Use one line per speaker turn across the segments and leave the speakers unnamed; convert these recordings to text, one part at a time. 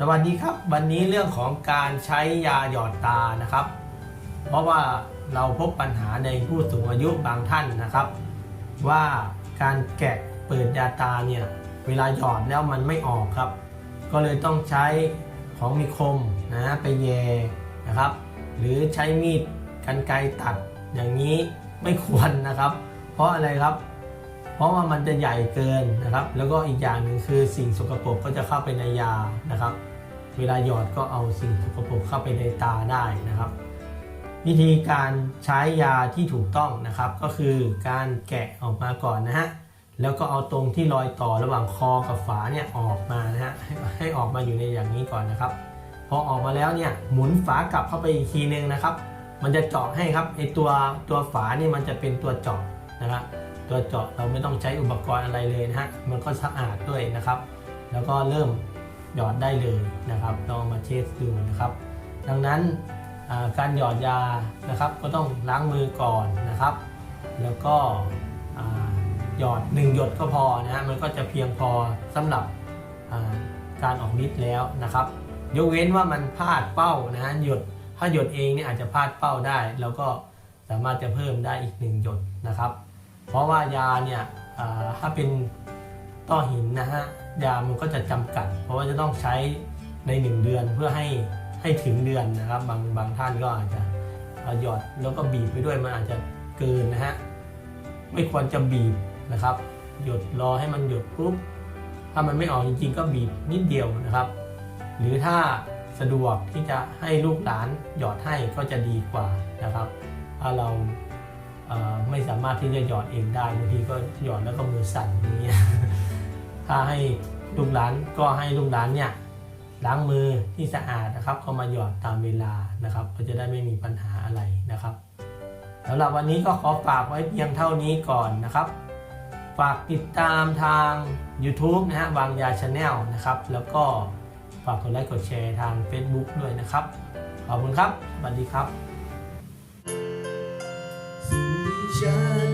สวัสดีครับ วันนี้เรื่องของการใช้ยาหยอดตานะครับ เพราะว่าเราพบปัญหาในผู้สูงอายุบางท่านนะครับ ว่าการแกะเปิดยาตาเนี่ยเวลาหยอดแล้วมันไม่ออกครับ ก็เลยต้องใช้ของมีคมนะไปแยนะครับ หรือใช้มีดกันไกรตัดอย่างนี้ไม่ควรนะครับ เพราะอะไรครับ เพราะว่ามันจะใหญ่เกินนะครับ แล้วก็อีกอย่างหนึ่งคือสิ่งสกปรกก็จะเข้าไปในยานะครับ เวลาหยอดก็เอาสิ่งสกปรกเข้าไปในตาได้นะครับ วิธีการใช้ยาที่ถูกต้องนะครับ ก็คือการแกะออกมาก่อนนะฮะแล้วก็เอาตรงที่รอยต่อระหว่างคอกับฝาเนี่ยออกมานะฮะให้ให้ออกมาอยู่ในอย่างนี้ก่อนนะครับพอออกมาแล้วเนี่ยหมุนฝากลับเข้าไปอีกทีนึงนะครับ มันจะเจาะให้ครับไอตัวตัวฝานี่มันจะเป็นตัวเจาะนะครับ ตัวเจาะเราไม่ต้องใช้อุปกรณ์อะไรเลยนะฮะมันก็สะอาดด้วยนะครับ แล้วก็เริ่มหยอดได้เลยนะครับลองมาเทสดูนะครับ ดังนั้นการหยอดยานะครับ ก็ต้องล้างมือก่อนนะครับ แล้วก็หยอดหนึ่งหยดก็พอนะฮะมันก็จะเพียงพอสำหรับการออกฤทธิ์แล้วนะครับ ยกเว้นว่ามันพลาดเป้านะฮะหยดถ้าหยดเองเนี่ยอาจจะพลาดเป้าได้ แล้วก็สามารถจะเพิ่มได้อีกหนึ่งหยดนะครับ เพราะว่ายาเนี่ยถ้าเป็นต้อหินนะฮะยามันก็จะจำกัด เพราะว่าจะต้องใช้ใน 1 เดือนเพื่อให้ให้ถึงเดือนนะครับ บางบางท่านก็อาจจะเอาหยอดแล้วก็บีบไปด้วยมันอาจจะเกินนะฮะไม่ควรจะบีบนะครับ หยดรอให้มันหยดปุ๊บถ้ามันไม่ออกจริง ๆ ก็บีบนิดเดียวนะครับ หรือถ้าสะดวกที่จะให้ลูกหลานหยอดให้ก็จะดีกว่านะครับถ้าเรา ไม่สามารถที่จะหยอดเองได้บางทีก็หยอดแล้วก็มือสั่นอย่างนี้ถ้าให้ลูกหลานก็ให้ลูกหลานเนี่ยล้างมือที่สะอาดนะครับก็มาหยอดตามเวลานะครับ ก็จะได้ไม่มีปัญหาอะไรนะครับสำหรับวันนี้ก็ขอฝากไว้เพียงเท่านี้ก่อนนะครับ ฝากติดตามทาง YouTube นะฮะวางยาชาแนลนะครับ แล้วก็ฝากกดไลค์กดแชร์ทาง Facebook ด้วยนะครับ ขอบคุณครับสวัสดีครับ
ง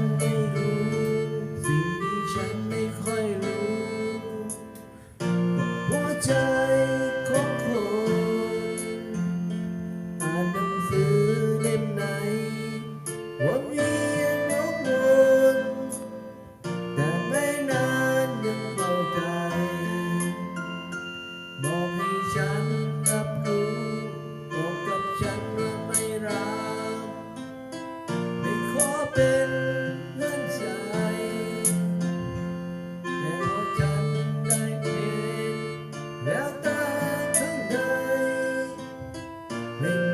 Rain